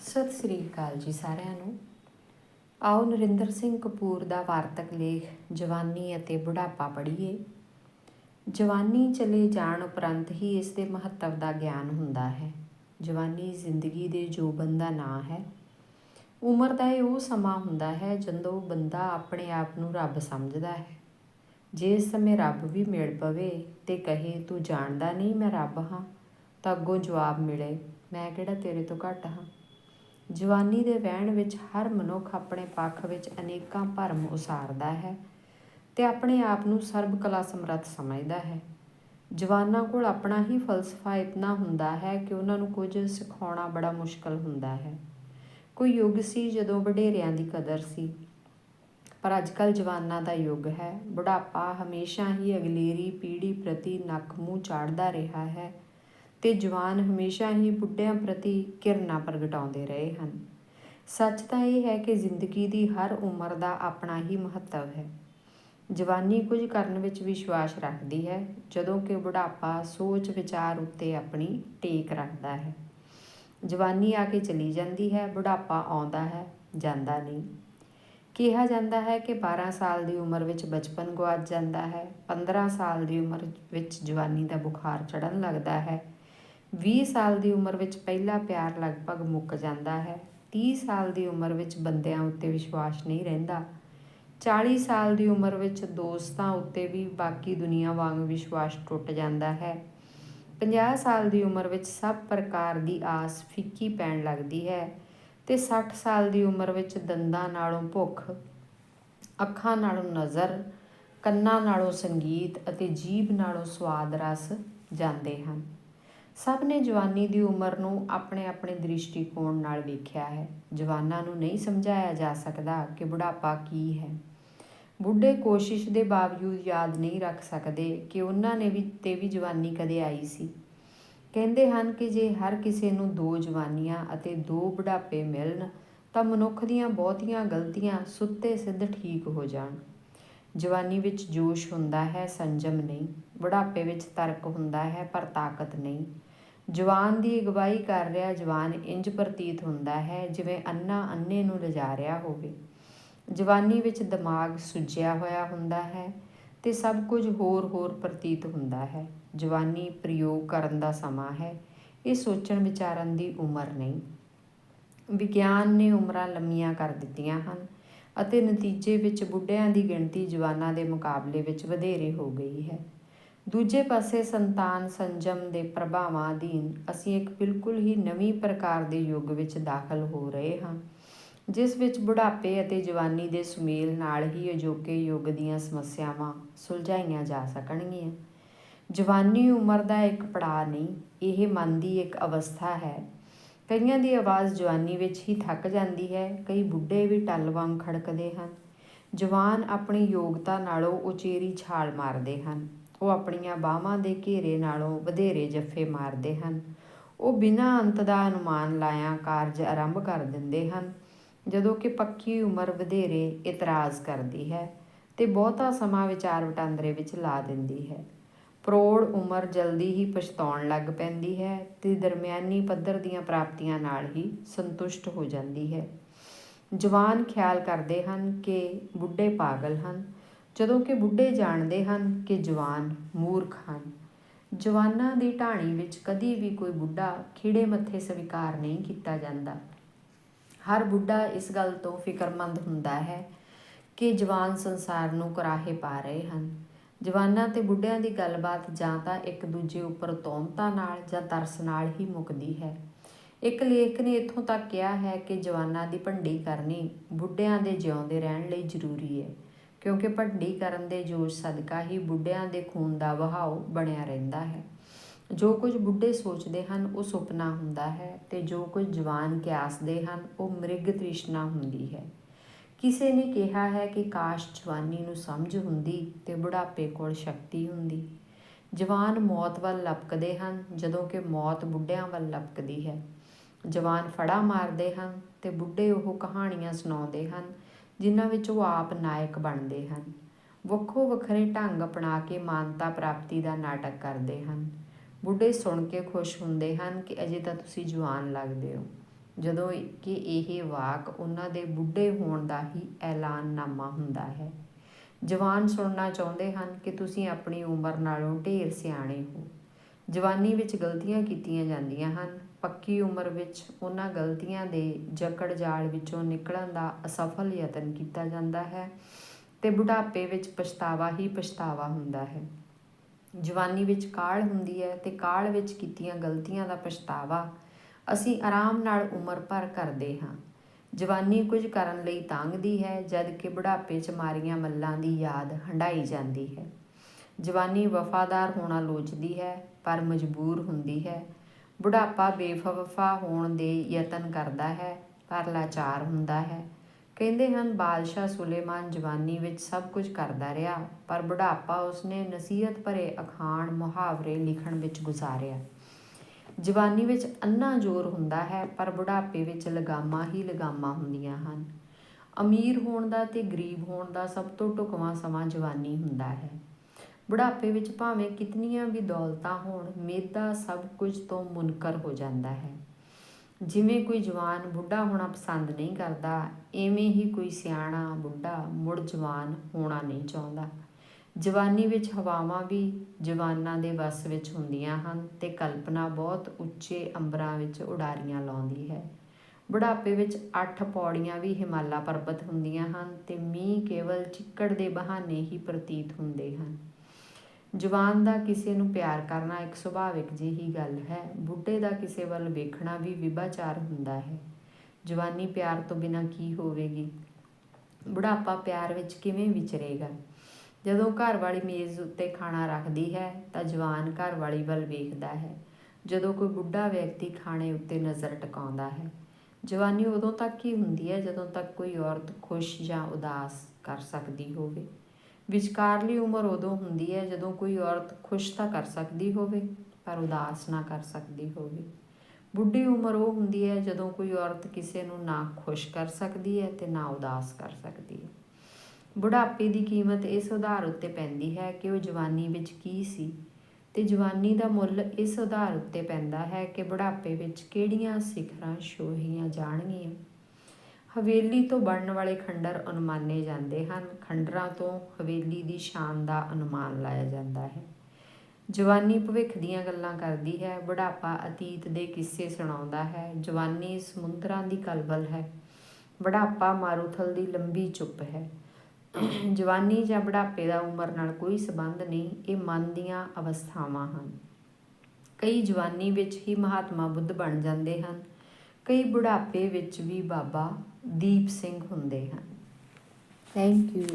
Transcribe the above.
ਸਤਿ ਸ੍ਰੀ ਅਕਾਲ ਜੀ ਸਾਰਿਆਂ ਨੂੰ। ਆਓ ਨਰਿੰਦਰ ਸਿੰਘ ਕਪੂਰ ਦਾ ਵਾਰਤਕ ਲੇਖ, ਜਵਾਨੀ ਅਤੇ ਬੁਢਾਪਾ ਪੜ੍ਹੀਏ। ਜਵਾਨੀ ਚਲੇ ਜਾਣ ਉਪਰੰਤ ਹੀ ਇਸ ਦੇ ਮਹੱਤਵ ਦਾ ਗਿਆਨ ਹੁੰਦਾ ਹੈ। ਜਵਾਨੀ ਜ਼ਿੰਦਗੀ ਦੇ ਜੋਬਨ ਦਾ ਨਾਂ ਹੈ, ਉਮਰ ਦਾ ਇਹ ਉਹ ਸਮਾਂ ਹੁੰਦਾ ਹੈ ਜਦੋਂ ਬੰਦਾ ਆਪਣੇ ਆਪ ਨੂੰ ਰੱਬ ਸਮਝਦਾ ਹੈ। ਜੇ ਇਸ ਸਮੇਂ ਰੱਬ ਵੀ ਮਿਲ ਪਵੇ ਤੇ ਕਹੇ, ਤੂੰ ਜਾਣਦਾ ਨਹੀਂ ਮੈਂ ਰੱਬ ਹਾਂ, ਤਾਂ ਅੱਗੋਂ ਜਵਾਬ ਮਿਲੇ, ਮੈਂ ਕਿਹੜਾ ਤੇਰੇ ਤੋਂ ਘੱਟ ਹਾਂ? ਜਵਾਨੀ ਦੇ ਵਹਿਣ ਵਿੱਚ ਹਰ ਮਨੁੱਖ ਆਪਣੇ ਪੱਖ ਵਿੱਚ ਅਨੇਕਾਂ ਭਰਮ ਉਸਾਰਦਾ ਹੈ ਤੇ ਆਪਣੇ ਆਪ ਨੂੰ ਸਰਬ ਕਲਾ ਸਮਰੱਥ ਸਮਝਦਾ ਹੈ। ਜਵਾਨਾਂ ਕੋਲ ਆਪਣਾ ਹੀ ਫਲਸਫਾ ਇਤਨਾ ਹੁੰਦਾ ਹੈ ਕਿ ਉਹਨਾਂ ਨੂੰ ਕੁਝ ਸਿਖਾਉਣਾ ਬੜਾ ਮੁਸ਼ਕਲ ਹੁੰਦਾ ਹੈ। ਕੋਈ ਯੁੱਗ ਸੀ ਜਦੋਂ ਵਡੇਰਿਆਂ ਦੀ ਕਦਰ ਸੀ, ਪਰ ਅੱਜਕੱਲ ਜਵਾਨਾਂ ਦਾ ਯੁੱਗ ਹੈ। ਬੁਢਾਪਾ ਹਮੇਸ਼ਾ ਹੀ ਅਗਲੇਰੀ ਪੀੜ੍ਹੀ ਪ੍ਰਤੀ ਨੱਕ ਮੂੰਹ ਚਾੜਦਾ ਰਿਹਾ ਹੈ। ਤੇ ਜਵਾਨ ਹਮੇਸ਼ਾ ਹੀ ਬੁੱਢਿਆਂ ਪ੍ਰਤੀ ਕਿਰਨਾ ਪ੍ਰਗਟਾਉਂਦੇ ਰਹੇ ਹਨ। ਸੱਚ ਤਾਂ ਇਹ ਹੈ ਕਿ ਜ਼ਿੰਦਗੀ ਦੀ ਹਰ ਉਮਰ ਦਾ ਆਪਣਾ ਹੀ ਮਹੱਤਵ ਹੈ। ਜਵਾਨੀ ਕੁਝ ਕਰਨ ਵਿੱਚ ਵਿਸ਼ਵਾਸ ਰੱਖਦੀ ਹੈ, ਜਦੋਂ ਕਿ ਬੁਢਾਪਾ ਸੋਚ ਵਿਚਾਰ ਉੱਤੇ ਆਪਣੀ ਟੇਕ ਰੱਖਦਾ ਹੈ। ਜਵਾਨੀ ਆ ਕੇ ਚਲੀ ਜਾਂਦੀ ਹੈ, ਬੁਢਾਪਾ ਆਉਂਦਾ ਹੈ, ਜਾਂਦਾ ਨਹੀਂ। ਕਿਹਾ ਜਾਂਦਾ ਹੈ ਕਿ 12 ਸਾਲ ਦੀ ਉਮਰ ਵਿੱਚ ਬਚਪਨ ਗਵਾਚ ਜਾਂਦਾ ਹੈ 15 ਸਾਲ ਦੀ ਉਮਰ ਵਿੱਚ ਜਵਾਨੀ ਦਾ ਬੁਖਾਰ ਚੜਨ ਲੱਗਦਾ ਹੈ। 20 ਸਾਲ ਦੀ ਉਮਰ ਵਿੱਚ ਪਹਿਲਾ ਪਿਆਰ ਲਗਭਗ ਮੁੱਕ ਜਾਂਦਾ ਹੈ। 30 ਸਾਲ ਦੀ ਉਮਰ ਵਿੱਚ ਬੰਦਿਆਂ ਉੱਤੇ ਵਿਸ਼ਵਾਸ ਨਹੀਂ ਰਹਿੰਦਾ। 40 ਸਾਲ ਦੀ ਉਮਰ ਵਿੱਚ ਦੋਸਤਾਂ ਉੱਤੇ ਵੀ ਬਾਕੀ ਦੁਨੀਆ ਵਾਂਗ ਵਿਸ਼ਵਾਸ ਟੁੱਟ ਜਾਂਦਾ ਹੈ। 50 ਸਾਲ ਦੀ ਉਮਰ ਵਿੱਚ ਸਭ ਪ੍ਰਕਾਰ ਦੀ ਆਸ ਫਿੱਕੀ ਪੈਣ ਲੱਗਦੀ ਹੈ ਤੇ 60 ਸਾਲ ਦੀ ਉਮਰ ਵਿੱਚ ਦੰਦਾਂ ਨਾਲੋਂ ਭੁੱਖ, ਅੱਖਾਂ ਨਾਲੋਂ ਨਜ਼ਰ, ਕੰਨਾਂ ਨਾਲੋਂ ਸੰਗੀਤ ਅਤੇ ਜੀਭ ਨਾਲੋਂ ਸਵਾਦ ਰਸ ਜਾਂਦੇ ਹਨ। ਸਭ ਨੇ ਜਵਾਨੀ ਦੀ ਉਮਰ ਨੂੰ ਆਪਣੇ ਆਪਣੇ ਦ੍ਰਿਸ਼ਟੀਕੋਣ ਨਾਲ ਵੇਖਿਆ ਹੈ। ਜਵਾਨਾਂ ਨੂੰ ਨਹੀਂ ਸਮਝਾਇਆ ਜਾ ਸਕਦਾ ਕਿ ਬੁਢਾਪਾ ਕੀ ਹੈ। ਬੁੱਢੇ ਕੋਸ਼ਿਸ਼ ਦੇ ਬਾਵਜੂਦ ਯਾਦ ਨਹੀਂ ਰੱਖ ਸਕਦੇ ਕਿ ਉਹਨਾਂ ਨੇ ਵੀ ਤੇ ਵੀ ਜਵਾਨੀ ਕਦੇ ਆਈ ਸੀ। ਕਹਿੰਦੇ ਹਨ ਕਿ ਜੇ ਹਰ ਕਿਸੇ ਨੂੰ ਦੋ ਜਵਾਨੀਆਂ ਅਤੇ ਦੋ ਬੁਢਾਪੇ ਮਿਲਣ, ਤਾਂ ਮਨੁੱਖ ਦੀਆਂ ਬਹੁਤੀਆਂ ਗਲਤੀਆਂ ਸੁੱਤੇ ਸਿੱਧ ਠੀਕ ਹੋ ਜਾਣ। ਜਵਾਨੀ ਵਿੱਚ ਜੋਸ਼ ਹੁੰਦਾ ਹੈ, ਸੰਜਮ ਨਹੀਂ। ਬੁਢਾਪੇ ਵਿੱਚ ਤਰਕ ਹੁੰਦਾ ਹੈ, ਪਰ ਤਾਕਤ ਨਹੀਂ। ਜਵਾਨ ਦੀ ਅਗਵਾਈ ਕਰ ਰਿਹਾ, ਜਵਾਨ ਇੰਜ ਪ੍ਰਤੀਤ ਹੁੰਦਾ ਹੈ ਜਿਵੇਂ ਅੰਨਾ ਅੰਨੇ ਨੂੰ ਲਿਜਾ ਰਿਹਾ ਹੋਵੇ। ਜਵਾਨੀ ਵਿੱਚ ਦਿਮਾਗ ਸੁੱਜਿਆ ਹੋਇਆ ਹੁੰਦਾ ਹੈ ਤੇ ਸਭ ਕੁਝ ਹੋਰ ਹੋਰ ਪ੍ਰਤੀਤ ਹੁੰਦਾ ਹੈ। ਜਵਾਨੀ ਪ੍ਰਯੋਗ ਕਰਨ ਦਾ ਸਮਾਂ ਹੈ, ਇਹ ਸੋਚਣ ਵਿਚਾਰਨ ਦੀ ਉਮਰ ਨਹੀਂ। ਵਿਗਿਆਨ ਨੇ ਉਮਰਾਂ ਲੰਮੀਆਂ ਕਰ ਦਿੱਤੀਆਂ ਹਨ ਅਤੇ ਨਤੀਜੇ ਵਿੱਚ ਬੁੱਢਿਆਂ ਦੀ ਗਿਣਤੀ ਜਵਾਨਾਂ ਦੇ ਮੁਕਾਬਲੇ ਵਿੱਚ ਵਧੇਰੇ ਹੋ ਗਈ ਹੈ। ਦੂਜੇ ਪਾਸੇ ਸੰਤਾਨ ਸੰਜਮ ਦੇ ਪ੍ਰਭਾਵਾਂ ਅਧੀਨ ਅਸੀਂ ਇੱਕ ਬਿਲਕੁਲ ਹੀ ਨਵੀਂ ਪ੍ਰਕਾਰ ਦੇ ਯੁੱਗ ਵਿੱਚ ਦਾਖਲ ਹੋ ਰਹੇ ਹਾਂ, ਜਿਸ ਵਿੱਚ ਬੁਢਾਪੇ ਅਤੇ ਜਵਾਨੀ ਦੇ ਸੁਮੇਲ ਨਾਲ ਹੀ ਅਜੋਕੇ ਯੁੱਗ ਦੀਆਂ ਸਮੱਸਿਆਵਾਂ ਸੁਲਝਾਈਆਂ ਜਾ ਸਕਣਗੀਆਂ। ਜਵਾਨੀ ਉਮਰ ਦਾ ਇੱਕ ਪੜਾਅ ਨਹੀਂ, ਇਹ ਮਨ ਦੀ ਇੱਕ ਅਵਸਥਾ ਹੈ। ਕਈਆਂ ਦੀ ਆਵਾਜ਼ ਜਵਾਨੀ ਵਿੱਚ ਹੀ ਥੱਕ ਜਾਂਦੀ ਹੈ, ਕਈ ਬੁੱਢੇ ਵੀ ਟੱਲ ਵਾਂਗ ਖੜਕਦੇ ਹਨ। ਜਵਾਨ ਆਪਣੀ ਯੋਗਤਾ ਨਾਲੋਂ ਉਚੇਰੀ ਛਾਲ ਮਾਰਦੇ ਹਨ। ਉਹ ਆਪਣੀਆਂ ਬਾਹਾਂ ਦੇ ਘੇਰੇ ਨਾਲੋਂ ਵਧੇਰੇ ਜੱਫੇ ਮਾਰਦੇ ਹਨ। ਉਹ ਬਿਨਾਂ ਅੰਤ ਦਾ ਅਨੁਮਾਨ ਲਾਇਆ ਕਾਰਜ ਆਰੰਭ ਕਰ ਦਿੰਦੇ ਹਨ। ਜਦੋਂ ਕਿ ਪੱਕੀ ਉਮਰ ਵਧੇਰੇ ਇਤਰਾਜ਼ ਕਰਦੀ ਹੈ ਤੇ ਬਹੁਤਾ ਸਮਾਂ ਵਿਚਾਰ ਵਟਾਂਦਰੇ ਵਿੱਚ ਲਾ ਦਿੰਦੀ ਹੈ। ਪ੍ਰੋੜ ਉਮਰ ਜਲਦੀ ਹੀ ਪਛਤਾਉਣ ਲੱਗ ਪੈਂਦੀ ਹੈ ਤੇ ਦਰਮਿਆਨੀ ਪੱਧਰ ਦੀਆਂ ਪ੍ਰਾਪਤੀਆਂ ਨਾਲ ਹੀ ਸੰਤੁਸ਼ਟ ਹੋ ਜਾਂਦੀ ਹੈ। ਜਵਾਨ ਖਿਆਲ ਕਰਦੇ ਹਨ ਕਿ ਬੁੱਢੇ ਪਾਗਲ ਹਨ। ਜਦੋਂ ਕਿ ਬੁੱਢੇ ਜਾਣਦੇ ਹਨ ਕਿ ਜਵਾਨ ਮੂਰਖ ਹਨ। ਜਵਾਨਾਂ ਦੀ ਢਾਣੀ ਵਿੱਚ ਕਦੀ ਵੀ ਕੋਈ ਬੁੱਢਾ ਖਿੜੇ ਮੱਥੇ ਸਵੀਕਾਰ ਨਹੀਂ ਕੀਤਾ ਜਾਂਦਾ। ਹਰ ਬੁੱਢਾ ਇਸ ਗੱਲ ਤੋਂ ਫਿਕਰਮੰਦ ਹੁੰਦਾ ਹੈ ਕਿ ਜਵਾਨ ਸੰਸਾਰ ਨੂੰ ਕਰਾਹੇ ਪਾ ਰਹੇ ਹਨ। ਜਵਾਨਾਂ ਤੇ ਬੁੱਢਿਆਂ ਦੀ ਗੱਲਬਾਤ ਜਾਂ ਤਾਂ ਇੱਕ ਦੂਜੇ ਉੱਪਰ ਤੋਮਤਾਂ ਨਾਲ ਜਾਂ ਤਰਸ ਨਾਲ ਹੀ ਮੁੱਕਦੀ ਹੈ। ਇੱਕ ਲੇਖ ਨੇ ਇੱਥੋਂ ਤੱਕ ਕਿਹਾ ਹੈ ਕਿ ਜਵਾਨਾਂ ਦੀ ਭੰਡੀ ਕਰਨੀ ਬੁੱਢਿਆਂ ਦੇ ਜਿਉਂਦੇ ਰਹਿਣ ਲਈ ਜ਼ਰੂਰੀ ਹੈ। ਕਿਉਂਕਿ ਭੰਡੀ ਕਰਨ ਦੇ ਜੋਸ਼ ਸਦਕਾ ਹੀ ਬੁੱਢਿਆਂ ਦੇ ਖੂਨ ਦਾ ਵਹਾਓ ਬਣਿਆ ਰਹਿੰਦਾ ਹੈ। ਜੋ ਕੁਝ ਬੁੱਢੇ ਸੋਚਦੇ ਹਨ, ਉਹ ਸੁਪਨਾ ਹੁੰਦਾ ਹੈ ਤੇ ਜੋ ਕੁਝ ਜਵਾਨ ਕਿਆਸਦੇ ਹਨ, ਉਹ ਮ੍ਰਿਗ ਤ੍ਰਿਸ਼ਨਾ ਹੁੰਦੀ ਹੈ। ਕਿਸੇ ਨੇ ਕਿਹਾ ਹੈ ਕਿ ਕਾਸ਼ ਜਵਾਨੀ ਨੂੰ ਸਮਝ ਹੁੰਦੀ ਤੇ ਬੁਢਾਪੇ ਕੋਲ ਸ਼ਕਤੀ ਹੁੰਦੀ। ਜਵਾਨ ਮੌਤ ਵੱਲ ਲਪਕਦੇ ਹਨ, ਜਦੋਂ ਕਿ ਮੌਤ ਬੁੱਢਿਆਂ ਵੱਲ ਲਪਕਦੀ ਹੈ। ਜਵਾਨ ਫੜਾ ਮਾਰਦੇ ਹਨ ਤੇ ਬੁੱਢੇ ਉਹ ਕਹਾਣੀਆਂ ਸੁਣਾਉਂਦੇ ਹਨ ਜਿਨ੍ਹਾਂ ਵਿੱਚ ਉਹ ਆਪ ਨਾਇਕ ਬਣਦੇ ਹਨ। ਵੱਖੋ ਵੱਖਰੇ ਢੰਗ ਅਪਣਾ ਕੇ ਮਾਨਤਾ ਪ੍ਰਾਪਤੀ ਦਾ ਨਾਟਕ ਕਰਦੇ ਹਨ। ਬੁੱਢੇ ਸੁਣ ਕੇ ਖੁਸ਼ ਹੁੰਦੇ ਹਨ ਕਿ ਅਜੇ ਤਾਂ ਤੁਸੀਂ ਜਵਾਨ ਲੱਗਦੇ ਹੋ। ਜਦੋਂ ਕਿ ਇਹ ਵਾਕ ਉਹਨਾਂ ਦੇ ਬੁੱਢੇ ਹੋਣ ਦਾ ਹੀ ਐਲਾਨਨਾਮਾ ਹੁੰਦਾ ਹੈ। ਜਵਾਨ ਸੁਣਨਾ ਚਾਹੁੰਦੇ ਹਨ ਕਿ ਤੁਸੀਂ ਆਪਣੀ ਉਮਰ ਨਾਲੋਂ ਢੇਰ ਸਿਆਣੇ ਹੋ। ਜਵਾਨੀ ਵਿੱਚ ਗਲਤੀਆਂ ਕੀਤੀਆਂ ਜਾਂਦੀਆਂ ਹਨ। ਪੱਕੀ ਉਮਰ ਵਿੱਚ ਉਹਨਾਂ ਗਲਤੀਆਂ ਦੇ ਜਕੜ ਜਾਲ ਵਿੱਚੋਂ ਨਿਕਲਣ ਦਾ ਅਸਫਲ ਯਤਨ ਕੀਤਾ ਜਾਂਦਾ ਹੈ ਤੇ ਬੁਢਾਪੇ ਵਿੱਚ ਪਛਤਾਵਾ ਹੀ ਪਛਤਾਵਾ ਹੁੰਦਾ ਹੈ। ਜਵਾਨੀ ਵਿੱਚ ਕਾਲ ਹੁੰਦੀ ਹੈ ਤੇ ਕਾਲ ਵਿੱਚ ਕੀਤੀਆਂ ਗਲਤੀਆਂ ਦਾ ਪਛਤਾਵਾ ਅਸੀਂ ਆਰਾਮ ਨਾਲ ਉਮਰ ਭਰ ਕਰਦੇ ਹਾਂ। ਜਵਾਨੀ ਕੁਝ ਕਰਨ ਲਈ ਤਾਂਗਦੀ ਹੈ ਜਦ ਕਿ ਬੁਢਾਪੇ 'ਚ ਮਾਰੀਆਂ ਮੱਲਾਂ ਦੀ ਯਾਦ ਹੰਡਾਈ ਜਾਂਦੀ ਹੈ। ਜਵਾਨੀ ਵਫਾਦਾਰ ਹੋਣਾ ਲੋਚਦੀ ਹੈ ਪਰ ਮਜਬੂਰ ਹੁੰਦੀ ਹੈ ਬੁਢਾਪਾ ਬੇਵਫਾ ਹੋਣ ਦੇ ਯਤਨ ਕਰਦਾ ਹੈ, ਪਰ ਲਾਚਾਰ ਹੁੰਦਾ ਹੈ। ਕਹਿੰਦੇ ਹਨ, ਬਾਦਸ਼ਾਹ ਸੁਲੇਮਾਨ ਜਵਾਨੀ ਵਿੱਚ ਸਭ ਕੁਝ ਕਰਦਾ ਰਿਹਾ, ਪਰ ਬੁਢਾਪਾ ਉਸਨੇ ਨਸੀਹਤ ਭਰੇ ਅਖਾਣ ਮੁਹਾਵਰੇ ਲਿਖਣ ਵਿੱਚ ਗੁਜ਼ਾਰਿਆ। ਜਵਾਨੀ ਵਿੱਚ ਅੰਨਾ ਜ਼ੋਰ ਹੁੰਦਾ ਹੈ, ਪਰ ਬੁਢਾਪੇ ਵਿੱਚ ਲਗਾਮਾਂ ਹੀ ਲਗਾਮਾਂ ਹੁੰਦੀਆਂ ਹਨ। ਅਮੀਰ ਹੋਣ ਦਾ ਤੇ ਗਰੀਬ ਹੋਣ ਦਾ ਸਭ ਤੋਂ ਢੁਕਵਾਂ ਸਮਾਂ ਜਵਾਨੀ ਹੁੰਦਾ ਹੈ। ਬੁਢਾਪੇ ਵਿੱਚ ਭਾਵੇਂ ਕਿਤਨੀਆਂ ਵੀ ਦੌਲਤਾਂ ਹੋਣ ਮੇਦਾ ਸਭ ਕੁਝ ਤੋਂ ਮੁਨਕਰ ਹੋ ਜਾਂਦਾ ਹੈ। ਜਿਵੇਂ ਕੋਈ ਜਵਾਨ ਬੁੱਢਾ ਹੋਣਾ ਪਸੰਦ ਨਹੀਂ ਕਰਦਾ, ਐਵੇਂ ਹੀ ਕੋਈ ਸਿਆਣਾ ਬੁੱਢਾ ਮੁੜ ਜਵਾਨ ਹੋਣਾ ਨਹੀਂ ਚਾਹੁੰਦਾ। ਜਵਾਨੀ ਵਿੱਚ ਹਵਾਵਾਂ ਵੀ ਜਵਾਨਾਂ ਦੇ ਵੱਸ ਵਿੱਚ ਹੁੰਦੀਆਂ ਹਨ ਤੇ ਕਲਪਨਾ ਬਹੁਤ ਉੱਚੇ ਅੰਬਰਾਂ ਵਿੱਚ ਉਡਾਰੀਆਂ ਲਾਉਂਦੀ ਹੈ। ਬੁਢਾਪੇ ਵਿੱਚ ਅੱਠ ਪੌੜੀਆਂ ਵੀ ਹਿਮਾਲਾ ਪਰਬਤ ਹੁੰਦੀਆਂ ਹਨ ਤੇ ਮੀਂਹ ਕੇਵਲ ਚਿੱਕੜ ਦੇ ਬਹਾਨੇ ਹੀ ਪ੍ਰਤੀਤ ਹੁੰਦੇ ਹਨ। ਜਵਾਨ ਦਾ ਕਿਸੇ ਨੂੰ ਪਿਆਰ ਕਰਨਾ ਇੱਕ ਸੁਭਾਵਿਕ ਜਿਹੀ ਗੱਲ ਹੈ। ਬੁੱਢੇ ਦਾ ਕਿਸੇ ਵੱਲ ਵੇਖਣਾ ਵੀ ਵਿਭਾਚਾਰ ਹੁੰਦਾ ਹੈ। ਜਵਾਨੀ ਪਿਆਰ ਤੋਂ ਬਿਨਾਂ ਕੀ ਹੋਵੇਗੀ? ਬੁਢਾਪਾ ਪਿਆਰ ਵਿੱਚ ਕਿਵੇਂ ਵਿਚਰੇਗਾ? ਜਦੋਂ ਘਰ ਵਾਲੀ ਮੇਜ਼ ਉੱਤੇ ਖਾਣਾ ਰੱਖਦੀ ਹੈ, ਤਾਂ ਜਵਾਨ ਘਰ ਵਾਲੀ ਵੱਲ ਵੇਖਦਾ ਹੈ। ਜਦੋਂ ਕੋਈ ਬੁੱਢਾ ਵਿਅਕਤੀ ਖਾਣੇ ਉੱਤੇ ਨਜ਼ਰ ਟਿਕਾਉਂਦਾ ਹੈ। ਜਵਾਨੀ ਉਦੋਂ ਤੱਕ ਹੀ ਹੁੰਦੀ ਹੈ ਜਦੋਂ ਤੱਕ ਕੋਈ ਔਰਤ ਖੁਸ਼ ਜਾਂ ਉਦਾਸ ਕਰ ਸਕਦੀ ਹੋਵੇ। ਵਿਚਕਾਰਲੀ ਉਮਰ ਉਦੋਂ ਹੁੰਦੀ ਹੈ ਜਦੋਂ ਕੋਈ ਔਰਤ ਖੁਸ਼ ਤਾਂ ਕਰ ਸਕਦੀ ਹੋਵੇ, ਪਰ ਉਦਾਸ ਨਾ ਕਰ ਸਕਦੀ ਹੋਵੇ। ਬੁੱਢੀ ਉਮਰ ਉਹ ਹੁੰਦੀ ਹੈ ਜਦੋਂ ਕੋਈ ਔਰਤ ਕਿਸੇ ਨੂੰ ਨਾ ਖੁਸ਼ ਕਰ ਸਕਦੀ ਹੈ ਤੇ ਨਾ ਉਦਾਸ ਕਰ ਸਕਦੀ ਹੈ। ਬੁਢਾਪੇ ਦੀ ਕੀਮਤ ਇਸ ਉਧਾਰ ਉੱਤੇ ਪੈਂਦੀ ਹੈ ਕਿ ਉਹ ਜਵਾਨੀ ਵਿੱਚ ਕੀ ਸੀ ਤੇ ਜਵਾਨੀ ਦਾ ਮੁੱਲ ਇਸ ਉਧਾਰ ਉੱਤੇ ਪੈਂਦਾ ਹੈ ਕਿ ਬੁਢਾਪੇ ਵਿੱਚ ਕਿਹੜੀਆਂ ਸਿਖਰਾਂ ਛੋਹੀਆਂ ਜਾਣਗੀਆਂ। ਹਵੇਲੀ ਤੋਂ ਬਣਨ ਵਾਲੇ ਖੰਡਰ ਅਨੁਮਾਨੇ ਜਾਂਦੇ ਹਨ। ਖੰਡਰਾਂ ਤੋਂ ਹਵੇਲੀ ਦੀ ਸ਼ਾਨ ਦਾ ਅਨੁਮਾਨ ਲਾਇਆ ਜਾਂਦਾ ਹੈ। ਜਵਾਨੀ ਭਵਿੱਖ ਦੀਆਂ ਗੱਲਾਂ ਕਰਦੀ ਹੈ, ਬੁਢਾਪਾ ਅਤੀਤ ਦੇ ਕਿੱਸੇ ਸੁਣਾਉਂਦਾ ਹੈ। ਜਵਾਨੀ ਸਮੁੰਦਰਾਂ ਦੀ ਕਲਬਲ ਹੈ। ਬੁਢਾਪਾ ਮਾਰੂਥਲ ਦੀ ਲੰਬੀ ਚੁੱਪ ਹੈ। ਜਵਾਨੀ ਜਾਂ ਬੁਢਾਪੇ ਦਾ ਉਮਰ ਨਾਲ ਕੋਈ ਸਬੰਧ ਨਹੀਂ, ਇਹ ਮਨ ਦੀਆਂ ਅਵਸਥਾਵਾਂ ਹਨ। ਕਈ ਜਵਾਨੀ ਵਿੱਚ ਹੀ ਮਹਾਤਮਾ ਬੁੱਧ ਬਣ ਜਾਂਦੇ ਹਨ। ਕਈ ਬੁਢਾਪੇ ਵਿੱਚ ਵੀ ਬਾਬਾ ਦੀਪ ਸਿੰਘ ਹੁੰਦੇ ਹਨ। Thank you